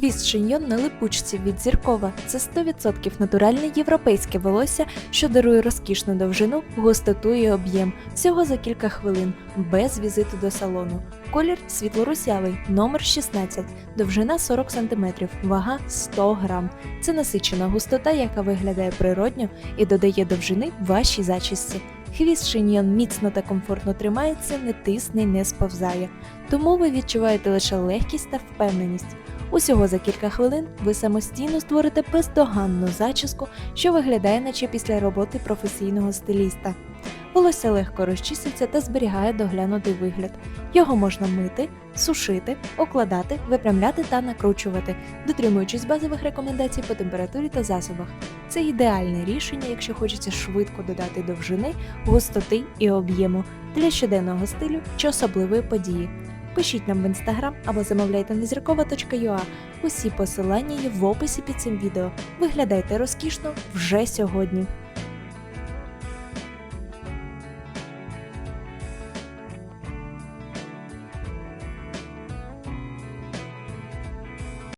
Хвіст шиньйон на липучці від зіркова це 100% натуральне європейське волосся, що дарує розкішну довжину, густоту і об'єм всього за кілька хвилин, без візиту до салону. Колір світло-русявий, номер 16, довжина 40 см, вага 100 грам. Це насичена густота, яка виглядає природньо і додає довжини вашій зачісті. Хвіст шиньйон міцно та комфортно тримається, не тисне й не сповзає. Тому ви відчуваєте лише легкість та впевненість. Усього за кілька хвилин ви самостійно створите бездоганну зачіску, що виглядає наче після роботи професійного стиліста. Волосся легко розчісується та зберігає доглянутий вигляд. Його можна мити, сушити, окладати, випрямляти та накручувати, дотримуючись базових рекомендацій по температурі та засобах. Це ідеальне рішення, якщо хочеться швидко додати довжини, густоти і об'єму для щоденного стилю чи особливої події. Пишіть нам в інстаграм або замовляйте на зіркова.ua. Усі посилання є в описі під цим відео. Виглядайте розкішно вже сьогодні.